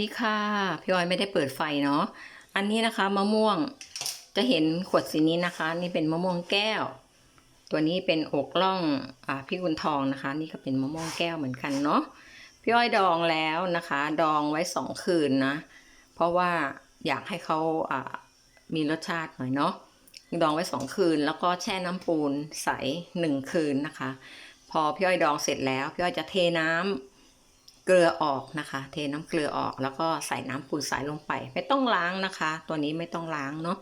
ดีค่ะ พี่ออยไม่ได้เปิดไฟเนาะอันนี้นะคะมะม่วงจะเห็นขวดสีนี้นะคะ นี่เป็นมะม่วงแก้ว ตัวนี้เป็นอกล่องอ่าพี่กุนทองนะคะ นี่ก็เป็นมะม่วงแก้วเหมือนกันเนาะพี่อ้อยดองแล้วนะคะ ดองไว้สองคืนนะ เพราะว่าอยากให้เขาอ่ามีรสชาติหน่อยเนาะดองไว้สองคืน แล้วก็แช่น้ำปูนใสหนึ่งคืนนะคะ พอพี่อ้อยดองเสร็จแล้วพี่อ้อยจะเทน้ำ เกลือออกนะคะ เทน้ำเกลือออกแล้วก็ใส่น้ำปูนใสลงไป ไม่ต้องล้างนะคะ ตัวนี้ไม่ต้องล้างเนาะ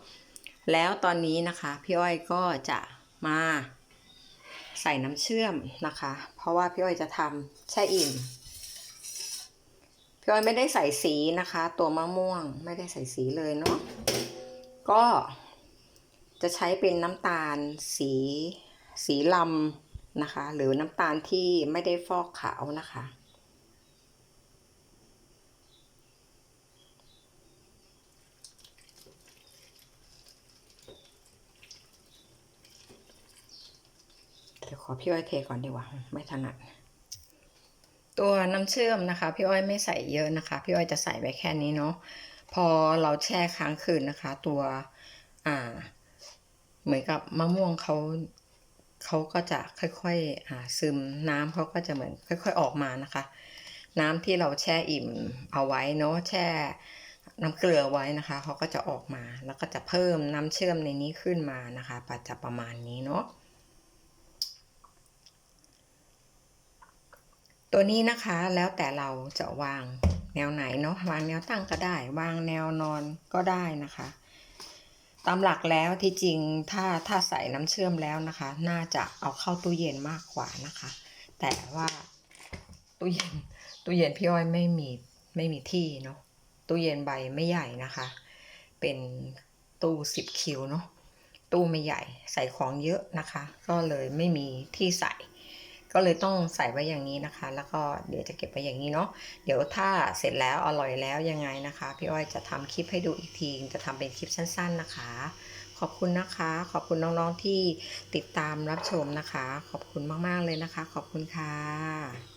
แล้วตอนนี้นะคะพี่อ้อยก็จะมาใส่น้ำเชื่อมนะคะ เพราะว่าพี่อ้อยจะทำแช่อิ่มพี่อ้อยไม่ได้ใส่สีนะคะ ตัวมะม่วงไม่ได้ใส่สีเลยเนาะก็จะใช้เป็นน้ำตาลสีสีลำนะคะ หรือน้ำตาลที่ไม่ได้ฟอกขาวนะคะ เดี๋ยว ขอพี่อ้อยเทก่อนดีกว่า ไม่ถนัด ตัวน้ำเชื่อมนะคะ พี่อ้อยไม่ใส่เยอะนะคะ พี่อ้อยจะใส่ไว้แค่นี้เนาะพอเราแช่ค้างคืนนะคะ ตัวอ่า เหมือนกับมะม่วงเขาเขาก็จะค่อยๆอ่าซึมน้ำเขาก็จะเหมือนค่อยๆออกมานะคะ น้ำที่เราแช่อิ่มเอาไว้เนาะแช่น้ำเกลือไว้นะคะเขาก็จะออกมาแล้วก็จะเพิ่มน้ำเชื่อมในนี้ขึ้นมานะคะปัจจะประมาณนี้เนาะ ตัวนี้นะคะแล้วแต่เราจะวางแนวไหนเนาะวางแนวตั้งก็ได้ วางแนวนอนก็ได้นะคะ ตามหลักแล้วที่จริงถ้าถ้าใส่น้ำเชื่อมแล้วนะคะ น่าจะเอาเข้าตู้เย็นมากกว่านะคะ แต่ว่าตู้เย็นตู้เย็นพี่อ้อยไม่มีไม่มีที่เนาะตู้เย็นใบไม่ใหญ่นะคะ เป็นตู้สิบคิวเนาะตู้ไม่ใหญ่ใส่ของเยอะนะคะ ก็เลยไม่มีที่ใส่ ก็เลยต้องใส่ไว้อย่างนี้นะคะ แล้วก็เดี๋ยวจะเก็บไว้อย่างนี้เนาะเดี๋ยวถ้าเสร็จแล้วอร่อยแล้วยังไงนะคะ พี่อ้อยจะทำคลิปให้ดูอีกทีจะทำเป็นคลิปสั้น ๆนะคะ ขอบคุณนะคะ ขอบคุณน้องๆที่ติดตามรับชมนะคะ ขอบคุณมากๆเลยนะคะ ขอบคุณค่ะ